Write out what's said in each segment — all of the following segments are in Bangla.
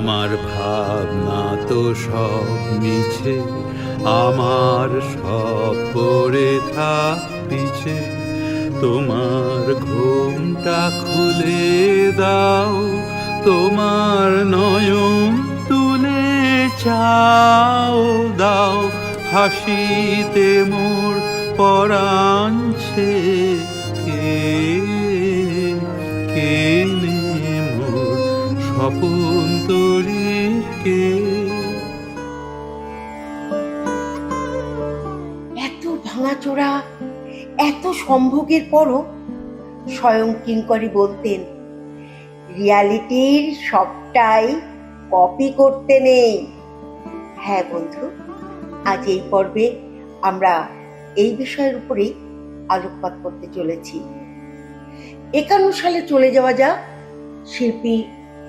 আমার ভাবনা তো সব মিছে, আমার সব পড়ে থাক পিছে। তোমার ঘুমটা খুলে দাও, তোমার নয়ন তুলে চাও, দাও হাসিতে মোর পরাঞ্ছে কে কেনে মোর স্বপন তরি কে এত ভাঙাচোরা, এত সম্ভোগের পরও স্বয়ং কিঙ্করি বলতেন, রিয়ালিটির সবটাই কপি করতে নেই। হ্যাঁ বন্ধু, আজ এই পর্বে আমরা এই বিষয়ের উপরেই আলোকপাত করতে চলেছি। একান্ন সালে চলে যাওয়া যাক শিল্পী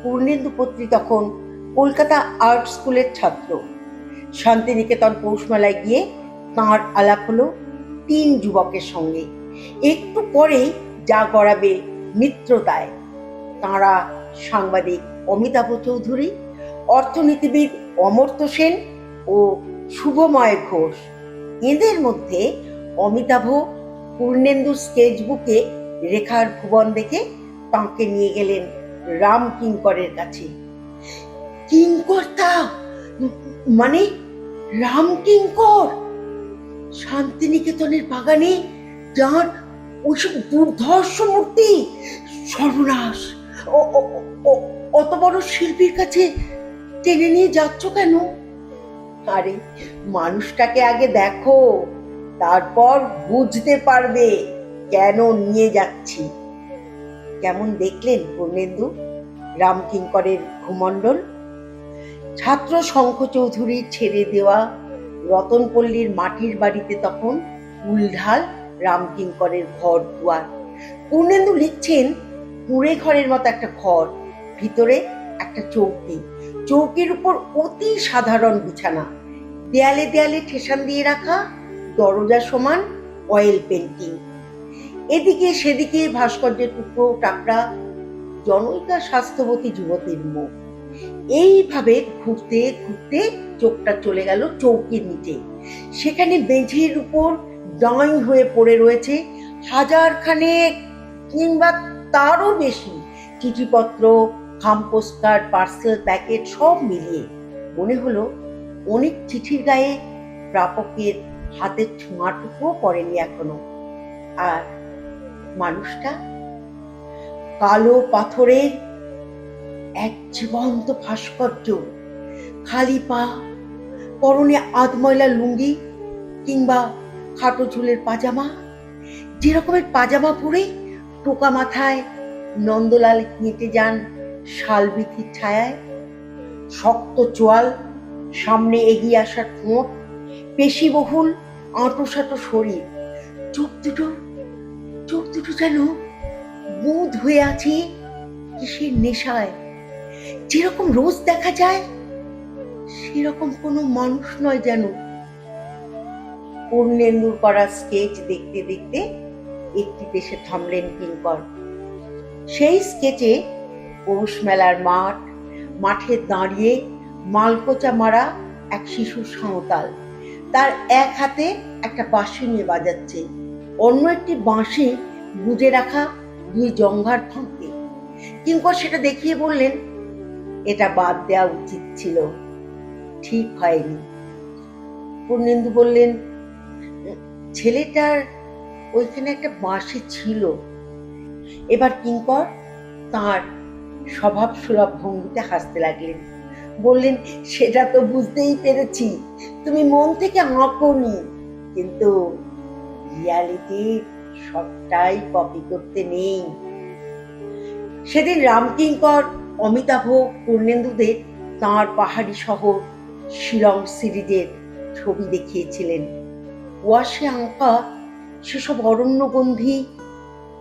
পূর্ণেন্দু পত্রী তখন কলকাতা আর্ট স্কুলের ছাত্র। শান্তিনিকেতন পৌষমেলায় গিয়ে তাঁর আলাপ হলো তিন যুবকের সঙ্গে। একটু পরেই যা গড়াবে মিত্রতায়। তাঁরা সাংবাদিক অমিতাভ চৌধুরী, অর্থনীতিবিদ অমর্ত্য সেন ও শুভময় ঘোষ। এদের মধ্যে অমিতাভ পূর্ণেন্দু স্কেচ বুকে রেখার ভুবন দেখে তাঁকে নিয়ে গেলেন রাম কিঙ্করের কাছে। কিঙ্কর তা? মানে রাম কিঙ্কর শান্তিনিকেতনের বাগানে যার ওইসব দুর্ধর্ষ মূর্তি, সর্বনাশ। অত বড় শিল্পীর কাছে টেনে নিয়ে যাচ্ছ কেন? আরে, মানুষটাকে আগে দেখো, তারপর বুঝতে পারবে কেন নিয়ে যাচ্ছি। কেমন দেখলেন পূর্ণেন্দু রামকিঙ্করের ভূমণ্ডল? ছাত্র শঙ্খ চৌধুরীর ছেড়ে দেওয়া রতনপল্লীর মাটির বাড়িতে তখন উলঢাল রামকিঙ্করের ঘর দুয়ার। পূর্ণেন্দু লিখছেন কুড়ে ঘরের মতো একটা ঘর, ভিতরে একটা চৌকি। চৌকির উপর অতি সাধারণ বিছানা। দেয়ালে দেয়ালে ঠেসান দিয়ে রাখা, দরজা সমান অয়েল পেন্টিং এদিকে সেদিকে ভাস্কর্যের টুকরো, টাকরা, জনৈকা স্বাস্থ্যবতী যুবতীর মুখ। এইভাবে ঘুরতে ঘুরতে চোখটা চলে গেল চৌকির নিচে। সেখানে বেঞ্চের উপর ডাঁই হয়ে পড়ে রয়েছে হাজার খানেক কিংবা তারও বেশি চিঠিপত্র খাম পোস্টকার্ড পার্সেল, প্যাকেট সব মিলিয়ে। মনে হলো অনেক চিঠির গায়ে প্রাপকের হাতের ছোঁয়াটুকুও পড়েনি এখনও। আর মানুষটা কালো পাথরের এক জীবন্ত ভাস্কর্য, খালি পা, পরনে আধময়লা লুঙ্গি কিংবা খাটো ঝুলের পাজামা, যে রকমের পাজামা পরে টোকা মাথায় নন্দলাল হেঁটে যান শালবিথির ছায়ায়। শক্ত চোয়াল, সামনে এগিয়ে আসার ঠোঁট পেশিবহুল আঁটো শরীর চোখ দুটো চোখ দুটো যেন বুধ হয়ে আছে কিসের নেশায়। যেরকম রোজ দেখা যায়, সেরকম কোনো মানুষ নয় যেন। পূর্ণেন্দুর করা স্কেচ দেখতে দেখতে একটি দেশে থামলেন কিঙ্কর। সেই স্কেচে পৌষ মেলার মাঠ, মাঠে দাঁড়িয়ে মালকোচা মারা এক শিশুর সাঁওতাল। তার এক হাতে একটা বাঁশি নিয়ে বাজাচ্ছে। একটি বাঁশি গুজে রাখা দুই জঙ্ঘার ফাঁকে। কিঙ্কর সেটা দেখিয়ে বললেন, এটা বাদ দেওয়া উচিত ছিল। ঠিক হয়নি। পূর্ণেন্দু বললেন, ছেলেটার ওইখানে একটা বাঁশি ছিল। এবার কিঙ্কর তার স্বভাব সুলভ ভঙ্গিতে হাসতে লাগলেন। বললেন, সেটা তো বুঝতেই পেরেছি। তুমি মন থেকে আঁকোনি, কিন্তু রিয়ালিটি সবটাই কপি করতে নেই। সেদিন রামকিঙ্কর, অমিতাভ, পূর্ণেন্দুদের তাঁর পাহাড়ি শহর শিলং সিরিজের ছবি দেখিয়েছিলেন। ওয়াশে আঁকা সেসব অরণ্যগন্ধি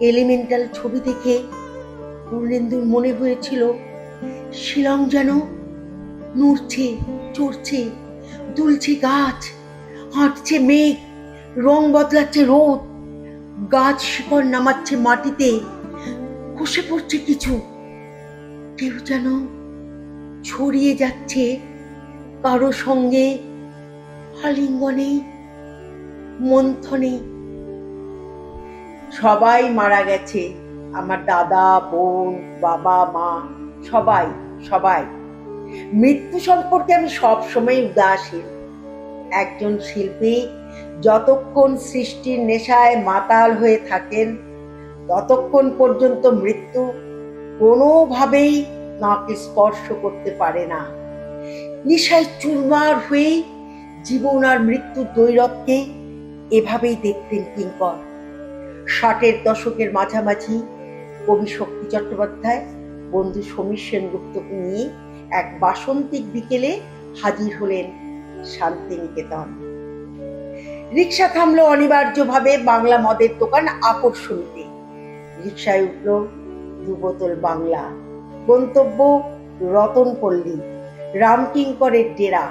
এলিমেন্টাল ছবি দেখে পূর্ণেন্দুর মনে হয়েছিল, শিলং যেন নড়ছে, চড়ছে, দুলছে গাছ, হাঁটছে মেঘ। রং বদলাচ্ছে রোদ। গাছ শিকড় নামাচ্ছে মাটিতে। খসে পড়ছে কিছু। কেউ যেন ছড়িয়ে যাচ্ছে কারও সঙ্গে আলিঙ্গনে, মন্থনে। সবাই মারা গেছে। আমার দাদা, বোন, বাবা, মা, সবাই সবাই। মৃত্যু সম্পর্কে আমি সবসময় উদাসীন। একজন শিল্পী যতক্ষণ সৃষ্টির নেশায় মাতাল হয়ে থাকেন, ততক্ষণ পর্যন্ত মৃত্যু কোনোভাবেই তাঁকে স্পর্শ করতে পারে না। নেশায় চুরমার হয়ে জীবন আর মৃত্যুর দৈরথকে এভাবেই দেখতেন কিঙ্কর। ষাটের দশকের মাঝামাঝি কবি শক্তি চট্টোপাধ্যায়, বন্ধু সমীর সেনগুপ্তকে নিয়ে এক বাসন্তিক বিকেলে হাজির হলেন শান্তিনিকেতন। রিক্সা থামলো অনিবার্যভাবে বাংলা মদের দোকান আকর্ষণীতে রিক্সায় উঠল দু বোতল বাংলা। গন্তব্য রতনপল্লী রাম কিঙ্করের ডেরা।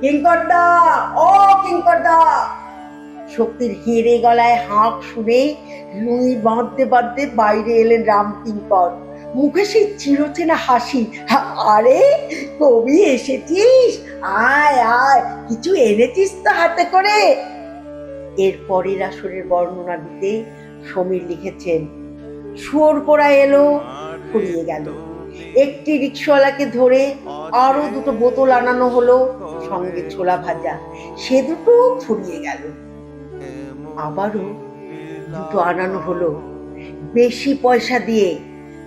কিঙ্করদা, ও কিঙ্করদা! শক্তির হেরে গলায় হাঁক শুনে লুঙি বাঁধতে বাঁধতে বাইরে এলেন রাম কিঙ্কর মুখে সেই চিরচেনা হাসি। আরে, কবি এসেছিস? আয় আয়, কিছু এনেছিস তো হাতে করে। এর পরের আসরের বর্ণনা দিতে সমীর লিখেছেন শুয়োর পোড়া এলো, ফুরিয়ে গেল। একটি রিক্সাওয়ালাকে ধরে আরও দুটো বোতল আনানো হলো, সঙ্গে ছোলা ভাজা। সে দুটো ফুরিয়ে গেল। আবারও দুটো আনানো হলো। বেশি পয়সা দিয়ে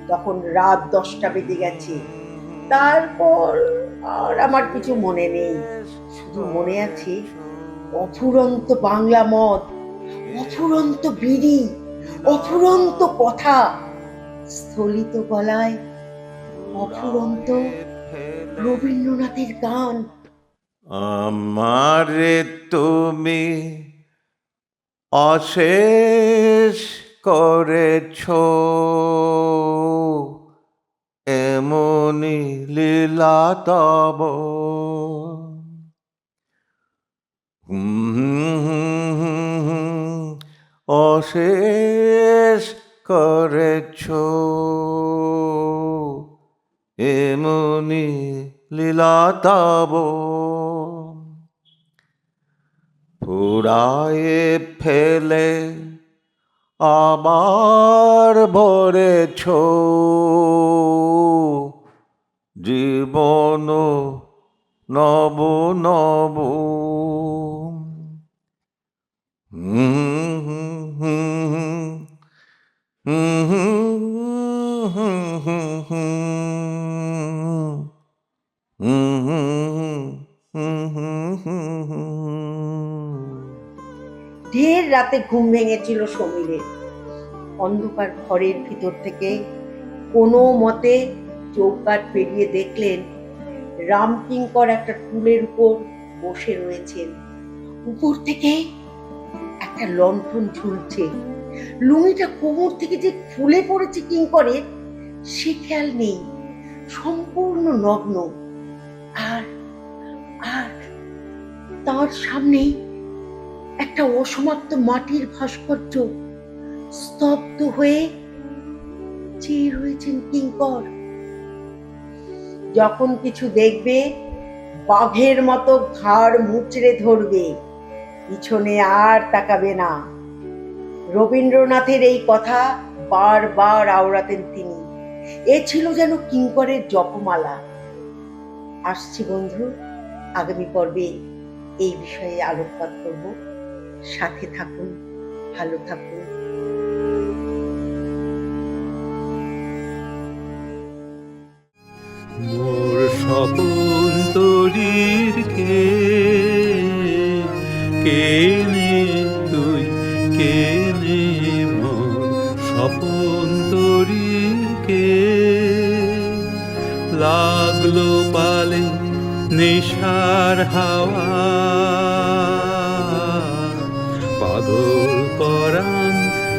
তখন রাত দশটা বেজে গেছে। তারপর আর আমার কিছু মনে নেই। শুধু মনে আছে অফুরন্ত বাংলা মদ অফুরন্ত বিড়ি, অফুরন্ত কথা, স্থলিত গলায় অফুরন্ত রবীন্দ্রনাথের গান। আমারে তুমি অশেষ করেছ। এমনি লীলা তব। অশেষ করেছ। এমনি লীলা তব। ফুরায়ে ফেলে আবার ভরেছ জীবন নব নব হুম হুম হুম হুম হুম ঢের রাতে ঘুম ভেঙেছিল সমীরের অন্ধকার ঘরের ভিতর থেকে কোনো মতে চৌকাট পেরিয়ে দেখলেন রামকিঙ্কর একটা টুলের উপর বসে রয়েছেন। উপর থেকে একটা লণ্ঠন ঝুলছে। লুঙিটা কোমর থেকে যে ফুলে পড়েছে কিঙ্করের, সে খেয়াল নেই। সম্পূর্ণ নগ্ন। আর আর তার সামনেই একটা অসমাপ্ত মাটির ভাস্কর্য স্তব্ধ হয়ে চেয়ে রয়েছেন কিঙ্কর। যখন কিছু দেখবে, বাঘের মতো ঘাড় মুচড়ে ধরবে, পিছনে আর তাকাবে না। রবীন্দ্রনাথের এই কথা বারবার আওড়াতেন তিনি। এ ছিল যেন কিঙ্করের জপমালা। আসছি বন্ধু, আগামী পর্বে এই বিষয়ে আলোকপাত করব। সাথে থাকুন, ভালো থাকুন। মোর স্বপন তরির কে কেনে তুই কেনে মোর স্বপন তরির কে? লাগল পালে নেশার হাওয়া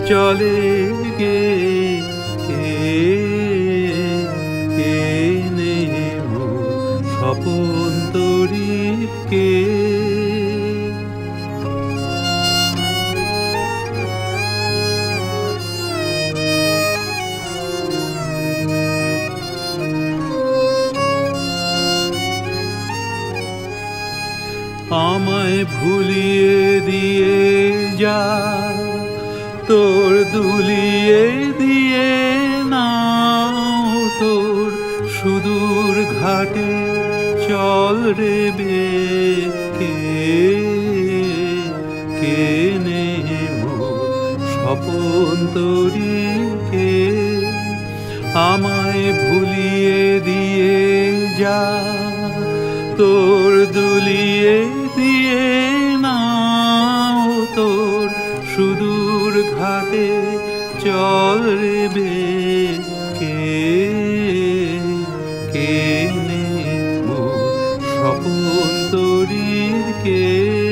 চলে গে স্বপন তরিকে আমায় ভুলিয়ে দিয়ে যায় তোর দুলিয়ে দিয়ে নাও তোর সুদূর ঘাটে চল রে কে কে নে মোর স্বপন তরি কে আমায় ভুলিয়ে দিয়ে যা, তোর দুলিয়ে চল রে বে কে? কে নে মোর স্বপন তরীর কে